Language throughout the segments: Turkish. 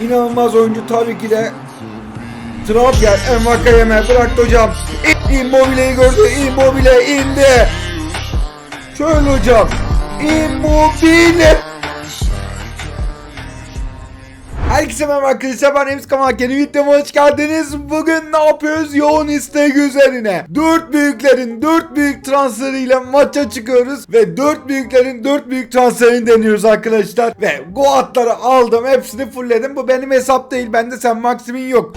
İnanılmaz oyuncu tabii ki de Trabzon Envakayeme bıraktı hocam. Immobile'yi gördü. Immobile indi. Şöyle hocam. Immobile. Herkese merhaba arkadaşlar ben Ems Kamak yeni videoma hoş geldiniz. Bugün ne yapıyoruz? Yoğun istek üzerine. 4 büyüklerin 4 büyük transferiyle maça çıkıyoruz. Ve 4 büyüklerin 4 büyük transferini deniyoruz arkadaşlar. Ve Goat'ları aldım hepsini fullledim. Bu benim hesap değil bende sen Maximin yok.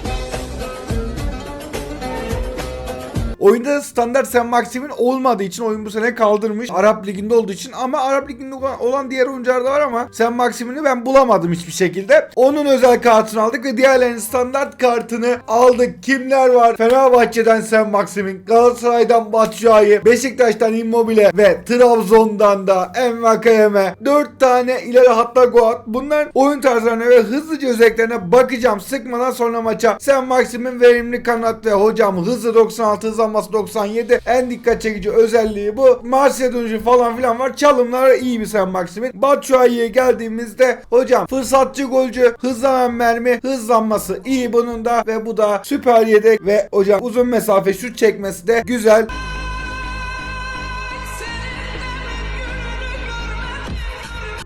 Oyunda standart Sen Maxim'in olmadığı için oyun bu sene kaldırmış. Arap Ligi'nde olduğu için ama Arap Ligi'nde olan diğer oyuncular da var ama Sen Maxim'ini ben bulamadım hiçbir şekilde. Onun özel kartını aldık ve diğerlerinin standart kartını aldık. Kimler var? Fenerbahçe'den Sen Maxim'in, Galatasaray'dan Batshuayi, Beşiktaş'tan Immobile ve Trabzon'dan da Envakayeme. 4 tane ileri hatta Goat. Bunların oyun tarzlarına ve hızlıca özelliklerine bakacağım. Sıkmadan sonra maça. Sen Maxim'in verimli kanat ve hocam hızı 96 hızlanması 97 en dikkat çekici özelliği bu. Marsilya dönüşü falan filan var. Çalımları iyi bir Sen Maxim'in. Batshuayi'ye geldiğimizde hocam fırsatçı golcü, hızlanan mermi, hızlanması iyi bunun da ve bu da süper yedek ve hocam uzun mesafe şut çekmesi de güzel.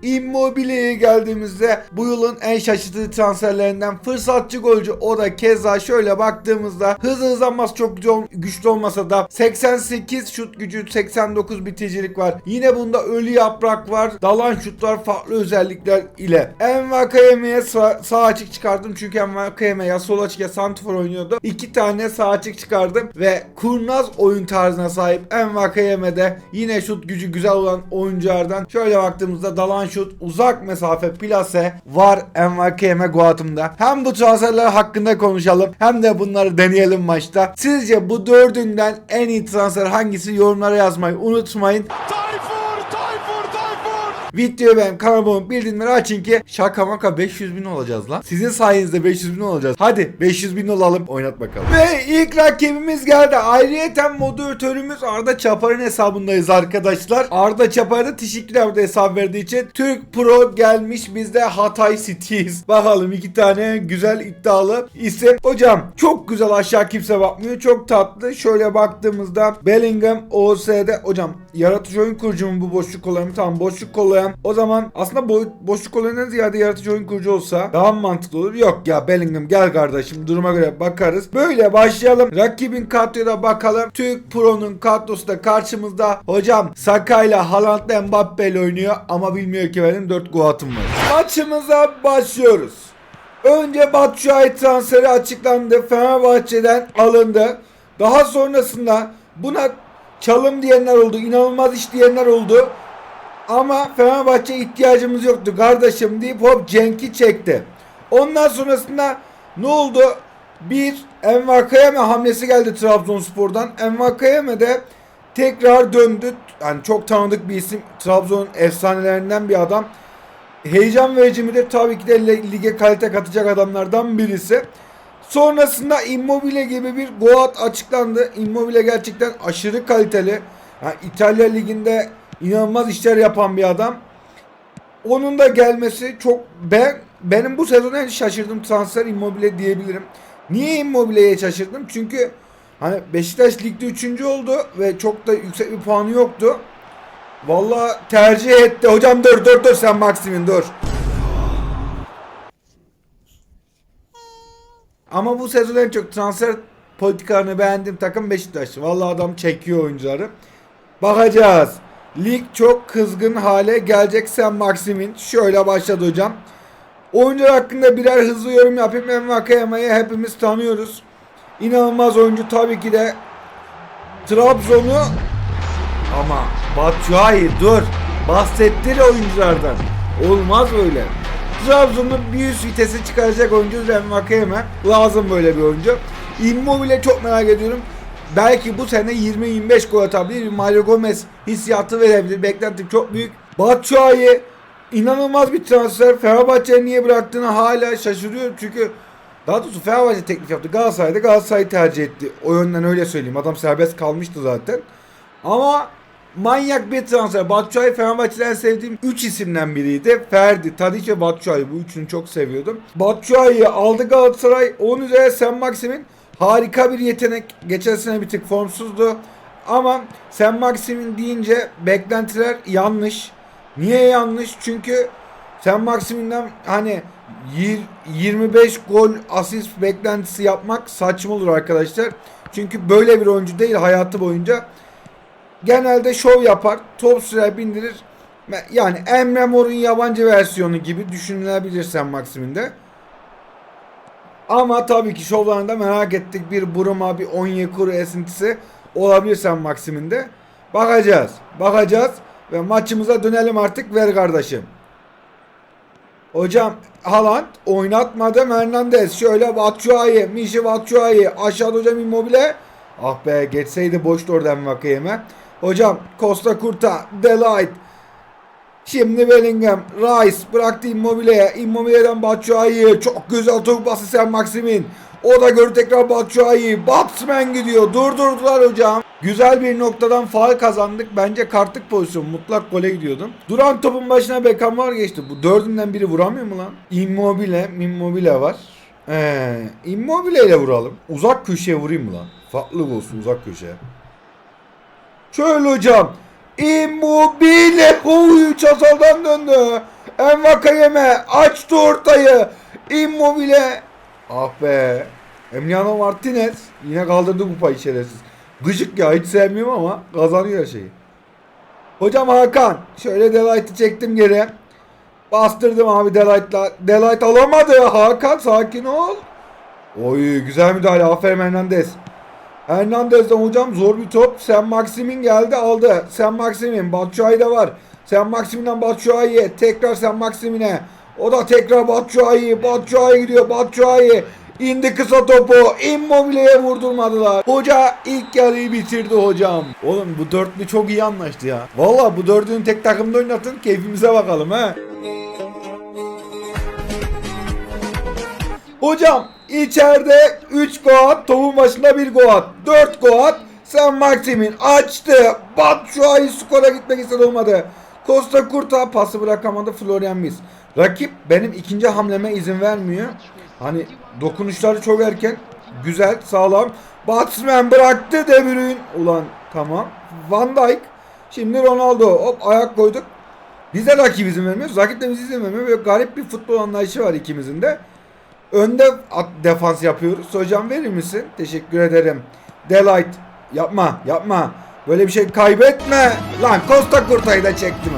Immobile'ye geldiğimizde bu yılın en şaşırtıcı transferlerinden fırsatçı golcü o da keza şöyle baktığımızda hızı hızlanması çok güçlü, ol- güçlü olmasa da 88 şut gücü 89 bitiricilik var. Yine bunda ölü yaprak var. Dalan şutlar farklı özellikler ile. Envakayeme'ye sağ, sağ açık çıkardım çünkü Envakayeme ya sol açık ya santifor oynuyordu. İki tane sağ açık çıkardım ve kurnaz oyun tarzına sahip Envakayeme'de yine şut gücü güzel olan oyunculardan şöyle baktığımızda dalan şut uzak mesafe plase var Envakayeme Guatım'da. Hem bu transferler hakkında konuşalım hem de bunları deneyelim maçta. Sizce bu dördünden en iyi transfer hangisi yorumlara yazmayı unutmayın. Tayfur. Videoyu beğen kanalıma bildirimleri açın ki şaka maka 500 bin olacağız lan. Sizin sayenizde 500 bin olacağız. Hadi 500 bin olalım oynat bakalım. Ve ilk rakibimiz geldi. Ayrıyeten moderatörümüz Arda Çapar'ın hesabındayız arkadaşlar. Arda Çapar'a da teşekkürler burada hesap verdiği için. Türk Pro gelmiş biz de Hatay City'yiz. Bakalım iki tane güzel iddialı isim. Hocam çok güzel aşağı kimse bakmıyor. Çok tatlı. Şöyle baktığımızda Bellingham OS'de hocam yaratıcı oyun kurucu mu bu boşluk kollayan? Tamam boşluk kollayan. O zaman aslında bo boşluk kollayandan ziyade yaratıcı oyun kurucu olsa daha mantıklı olur? Yok ya Bellingham gel kardeşim duruma göre bakarız. Böyle başlayalım. Rakibin kadroya bakalım. Türk Pro'nun kadrosu da karşımızda. Hocam Saka ile Haaland'la Mbappe ile oynuyor ama bilmiyor ki benim 4 guatım var. Maçımıza başlıyoruz. Önce Batshuayi transferi açıklandı. Fenerbahçe'den alındı. Daha sonrasında buna çalım diyenler oldu. inanılmaz iş diyenler oldu. Ama Fenerbahçe ihtiyacımız yoktu kardeşim deyip hop Cenk'i çekti. Ondan sonrasında ne oldu? Bir Envakayeme hamlesi geldi Trabzonspor'dan. Envakayeme de tekrar döndü. Yani çok tanıdık bir isim. Trabzon'un efsanelerinden bir adam. Heyecan verici midir? Tabii ki de lige kalite katacak adamlardan birisi. Sonrasında Immobile gibi bir Goat açıklandı. Immobile gerçekten aşırı kaliteli. Yani İtalya liginde inanılmaz işler yapan bir adam. Onun da gelmesi çok ben benim bu sezon en şaşırdığım transfer Immobile diyebilirim. Niye Immobile'ye şaşırdım? Çünkü hani Beşiktaş ligde 3. oldu ve çok da yüksek bir puanı yoktu. Vallahi tercih etti. Hocam dur dur dur sen Maxim'in dur. Ama bu sezon en çok transfer politikalarını beğendiğim takım Beşiktaş. Vallahi adam çekiyor oyuncuları. Bakacağız. Lig çok kızgın hale gelecek sen Maxim'in. Şöyle başladı hocam. Oyuncular hakkında birer hızlı yorum yapayım. Envakayama'yı hepimiz tanıyoruz. İnanılmaz oyuncu tabii ki de Trabzon'u ama Batshuayi dur. Bahsettir oyunculardan. Olmaz böyle. Trabzon'un bir üst vitesi çıkaracak oyuncu Rem Vakayeme. Lazım böyle bir oyuncu. Immobile çok merak ediyorum. Belki bu sene 20-25 gol atabilir. Bir Mario Gomez hissiyatı verebilir. Beklentim çok büyük. Batshuayi inanılmaz bir transfer. Fenerbahçe'nin niye bıraktığını hala şaşırıyorum. Çünkü daha doğrusu Fenerbahçe teklif yaptı. Galatasaray'da Galatasaray'ı tercih etti. O yönden öyle söyleyeyim. Adam serbest kalmıştı zaten. Ama manyak bir transfer. Batshuayi Fenerbahçe'den sevdiğim 3 isimden biriydi. Ferdi, Tadic ve Batshuayi. Bu üçünü çok seviyordum. Batshuayi'yi aldı Galatasaray. Onun üzerine Sen Maxim'in harika bir yetenek. Geçen sene bir tık formsuzdu. Ama Sen Maxim'in deyince beklentiler yanlış. Niye yanlış? Çünkü Sen Maxim'inden hani yir- 25 gol asist beklentisi yapmak saçma olur arkadaşlar. Çünkü böyle bir oyuncu değil hayatı boyunca. Genelde şov yapar, top sürer bindirir. Yani Emre Mor'un yabancı versiyonu gibi düşünülebilir Sen Maxim'in de. Ama tabii ki şovlarında merak ettik. Bir Buruma, bir Onyekuru esintisi olabilir Sen Maxim'in de. Bakacağız. Bakacağız. Ve maçımıza dönelim artık. Ver kardeşim. Hocam Haaland oynatmadı Hernandez. Şöyle Batshuayi, Mişi Batshuayi. Aşağıda hocam Immobile. Ah be geçseydi boştu oradan Vakayeme. Hocam Costa Curta, Delight. Şimdi Bellingham, Rice bıraktı Immobile'ye. Immobile'den Batshuayi. Çok güzel top bası sen Maximin. O da gördü tekrar Batshuayi. Batsman gidiyor. Durdurdular hocam. Güzel bir noktadan faal kazandık. Bence kartlık pozisyon. Mutlak gole gidiyordum. Duran topun başına Beckham var geçti. Bu dördünden biri vuramıyor mu lan? Immobile, Immobile var. Ee, Immobile ile vuralım. Uzak köşeye vurayım mı lan? Farklı olsun uzak köşeye. Şöyle hocam. Immobile. Oy çasaldan döndü. Envakayeme açtı ortayı. Immobile. Ah be. Emiliano Martinez yine kaldırdı bu payı şerefsiz. Gıcık ya hiç sevmiyorum ama kazanıyor şeyi. Hocam Hakan. Şöyle Delight'ı çektim geri. Bastırdım abi Delight'la. Delight alamadı. Hakan sakin ol. Oy güzel müdahale. Aferin Hernandez. Hernandez'den hocam zor bir top. Sen Maxim'in geldi aldı. Sen Maxim'in. Batshuayi de var. Sen Maxim'den Batshuayi'ye. Tekrar Sen Maxim'ine. O da tekrar Batshuayi. Batshuayi gidiyor. Batshuayi. İndi kısa topu. Immobile'ye vurdurmadılar. Hoca ilk yarıyı bitirdi hocam. Oğlum bu dörtlü çok iyi anlaştı ya. Valla bu dördünü tek takımda oynatın. Keyfimize bakalım ha. Hocam içeride 3 goat, topun başında 1 goat, 4 goat. Sen Maxim'in açtı. Batshuayi skora gitmek istedi olmadı. Costa Curta pası bırakamadı Florian Mis. Rakip benim ikinci hamleme izin vermiyor. Hani dokunuşları çok erken. Güzel, sağlam. Batsman bıraktı De. Ulan tamam. Van Dijk. Şimdi Ronaldo. Hop ayak koyduk. Bize rakip izin vermiyor. Rakip de bize izin vermiyor. Böyle garip bir futbol anlayışı var ikimizin de. Önde defans yapıyoruz. Hocam verir misin? Teşekkür ederim. Delight. Yapma yapma. Böyle bir şey kaybetme. Lan Costa Curta'yı da çektim.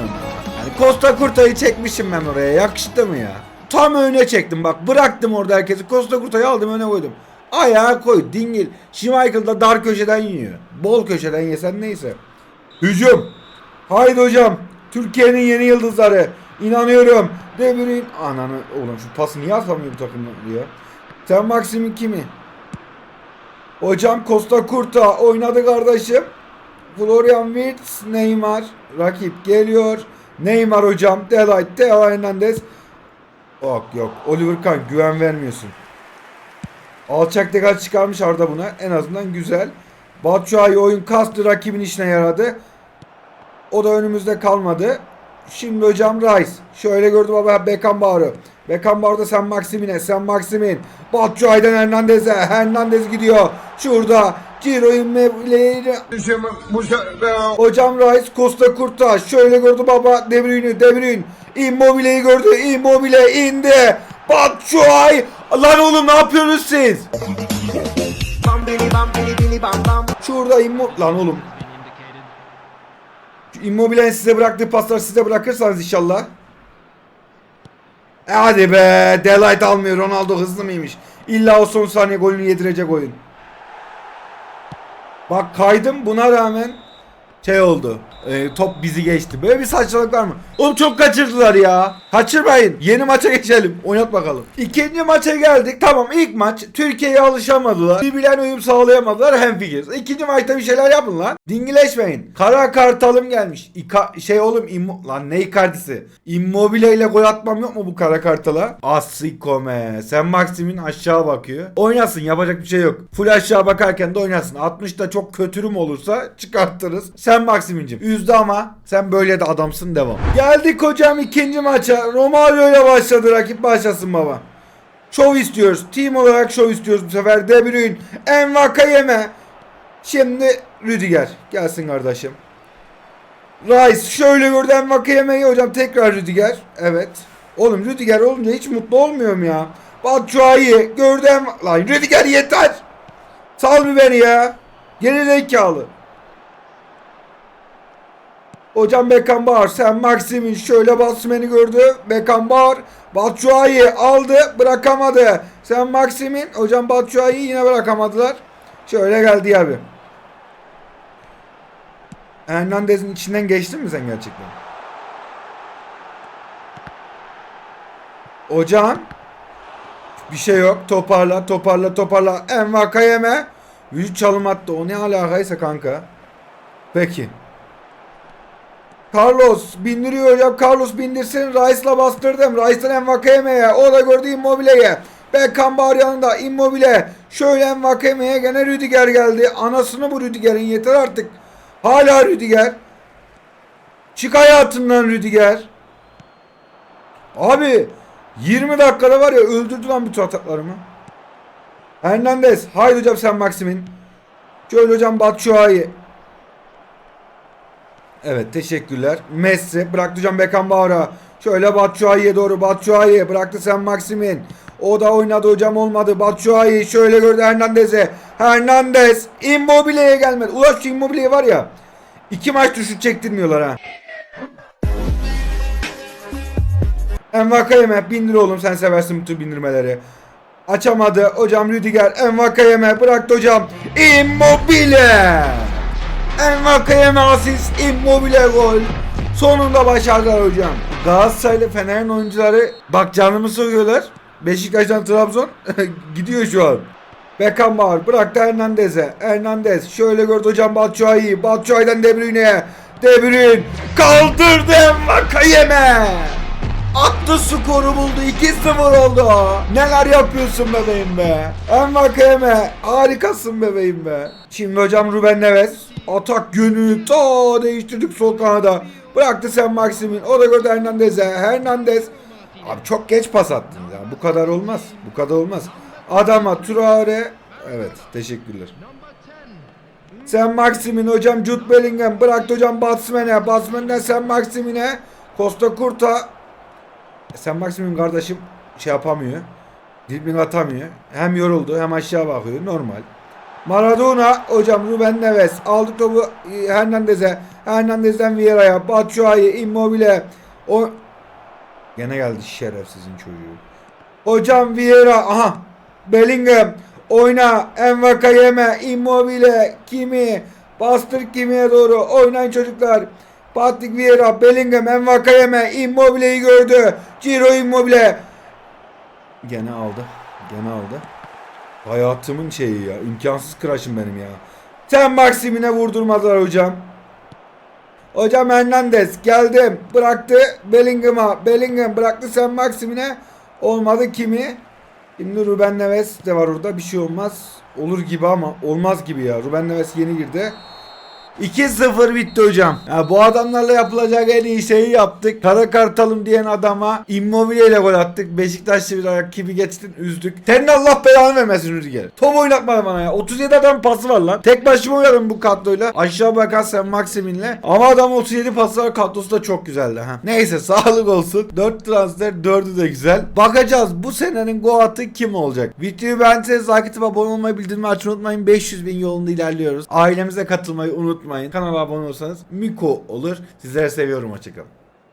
Yani Costa Curta'yı çekmişim ben oraya. Yakıştı mı ya? Tam öne çektim bak. Bıraktım orada herkesi. Costa Curta'yı aldım öne koydum. Ayağa koy. Dingil. Schmeichel da dar köşeden yiyor. Bol köşeden yesen neyse. Hücum. Haydi hocam. Türkiye'nin yeni yıldızları. İnanıyorum. De Bruyne. Ananı oğlum şu pası niye atamıyor bu takım diye. Sen Maxim'in kimi? Hocam Costa Curta oynadı kardeşim. Florian Wirtz, Neymar. Rakip geliyor. Neymar hocam. Delight, Teo Hernandez. Yok yok. Oliver Kahn güven vermiyorsun. Alçak dikkat çıkarmış Arda buna. En azından güzel. Batshuayi oyun kastı rakibin işine yaradı. O da önümüzde kalmadı. Şimdi hocam Rice. Şöyle gördü baba Beckenbauer'ı. Beckenbauer'da sen Maximine. Sen Maximin. Batshuayi'den Hernandez'e. Hernandez gidiyor. Şurada. Ciro Immobile'yi Hocam Rice Costa Curta şöyle gördü baba De Bruyne De Bruyne Immobile'yi gördü Immobile indi Batshuayi Lan oğlum ne yapıyorsunuz siz. Şurada Immo Lan oğlum Immobile'nin size bıraktığı pasları size bırakırsanız inşallah. E hadi be Delight almıyor. Ronaldo hızlı mıymış? İlla o son saniye golünü yedirecek oyun. Bak kaydım. Buna rağmen şey oldu. e, top bizi geçti. Böyle bir saçmalık var mı? Oğlum çok kaçırdılar ya. Kaçırmayın. Yeni maça geçelim. Oynat bakalım. İkinci maça geldik. Tamam ilk maç Türkiye'ye alışamadılar. Birbirlerine uyum sağlayamadılar. Hemfikiriz. İkinci maçta bir şeyler yapın lan. Dingileşmeyin. Kara kartalım gelmiş. İka, şey oğlum immo, lan ne Icardi'si? Immobile ile gol atmam yok mu bu kara kartala? Asikome. Sen Maxim'in aşağı bakıyor. Oynasın yapacak bir şey yok. Full aşağı bakarken de oynasın. 60'da çok kötürüm olursa çıkartırız. Sen Maksimin'cim. Üzdü ama sen böyle de adamsın devam. Geldik hocam ikinci maça. Romario ile başladı. Rakip başlasın baba. Şov istiyoruz. Team olarak şov istiyoruz bu sefer. De Bruyne. Envakayeme. Şimdi Rüdiger. Gelsin kardeşim. Rice şöyle gördü Envakayeme'yi hocam tekrar Rüdiger. Evet. Oğlum Rüdiger olunca hiç mutlu olmuyorum ya. Batshuayi gördü Enva... Lan Rüdiger yeter. Sal beni ya. Geri zekalı. Hocam Beckenbauer sen Maxim'in şöyle Basmen'i gördü. Beckenbauer Batshuayi aldı bırakamadı. Sen Maxim'in hocam Batshuayi'yi yine bırakamadılar. Şöyle geldi abi. Hernandez'in içinden geçtin mi sen gerçekten? Hocam bir şey yok. Toparla toparla toparla. Envakayeme. Vücut çalım attı. O ne alakaysa kanka. Peki. Carlos bindiriyor hocam. Carlos bindirsin. Rice'la bastırdım. Rice'dan Envakayeme'ye. O da gördü Immobile'ye. Beckenbauer yanında Immobile. Şöyle Envakayeme'ye gene Rüdiger geldi. Anasını bu Rüdiger'in yeter artık. Hala Rüdiger. Çık hayatından Rüdiger. Abi 20 dakikada var ya öldürdü lan bütün ataklarımı. Hernandez. Haydi hocam sen Maximin. Şöyle hocam Batshuayi. Evet teşekkürler. Messi bıraktı hocam Beckenbauer'a. Şöyle Batshuayi'ye doğru Batshuayi bıraktı sen Maximin. O da oynadı hocam olmadı. Batshuayi şöyle gördü Hernandez'e. Hernandez Immobile'ye gelmedi. Ulaş şu Immobile var ya. İki maç düşük çektirmiyorlar ha. Envakayeme bindir oğlum sen seversin bu tür bindirmeleri. Açamadı hocam Rüdiger Envakayeme bıraktı hocam Immobile Envakayeme asist Immobile gol Sonunda başardılar hocam Galatasaraylı Fener'in oyuncuları Bak canımı soruyorlar Beşiktaş'tan Trabzon Gidiyor şu an Beckenbauer bıraktı Hernandez'e Hernandez şöyle gördü hocam Batshuayi Batshuayi'den De Bruyne'ye De Bruyne kaldırdı Envakayeme Attı skoru buldu 2-0 oldu. Neler yapıyorsun bebeğim be. Envakayeme harikasın bebeğim be. Şimdi hocam Ruben Neves. Atak yönü ta değiştirdik sol kanada. Bıraktı sen Maxim'in. O da gördü Hernandez'e. Hernandez. Abi çok geç pas attın ya. Bu kadar olmaz. Bu kadar olmaz. Adama Traore. Evet teşekkürler. Sen Maxim'in hocam Jude Bellingham bıraktı hocam Batsmen'e. Batsmen'den sen Maxim'ine. Costa Curta E, sen Maximum kardeşim şey yapamıyor. Dribbling atamıyor. Hem yoruldu hem aşağı bakıyor. Normal. Maradona hocam Ruben Neves aldık topu e, Hernandez'e. Hernandez'den Vieira'ya. Batshuayi Immobile. O Gene geldi şerefsizin çocuğu. Hocam Vieira aha Bellingham oyna Envakayeme Immobile kimi bastır kimiye doğru oynayın çocuklar. Patrick Vieira Bellingham Envakayeme Immobile'yi gördü. Ciro Immobile gene aldı. Gene aldı. Hayatımın şeyi ya. imkansız crush'ım benim ya. Sen Maxim'ine vurdurmadılar hocam. Hocam Hernandez geldim. Bıraktı Bellingham'a. Bellingham bıraktı sen Maxim'ine. Olmadı kimi? Şimdi Ruben Neves de var orada. Bir şey olmaz. Olur gibi ama olmaz gibi ya. Ruben Neves yeni girdi. 2-0 bitti hocam. Ya bu adamlarla yapılacak en iyi şeyi yaptık. Kara kartalım diyen adama Immobile ile gol attık. Beşiktaş'ta bir rakibi geçtin üzdük. Senin Allah belanı vermesin Rüdiger. Top oynatma bana ya. 37 adam pası var lan. Tek başıma oynadım bu kadroyla. Aşağı bakarsan Maximin'le. Ama adam 37 pası var. Kadrosu da çok güzeldi. ha. Neyse sağlık olsun. 4 transfer 4'ü de güzel. Bakacağız bu senenin go atı kim olacak? Videoyu beğendiyseniz like atıp abone olmayı bildirimi açmayı unutmayın. 500 bin yolunda ilerliyoruz. Ailemize katılmayı unutmayın. Kanala abone olursanız Miko olur. Sizleri seviyorum. Hoşçakalın.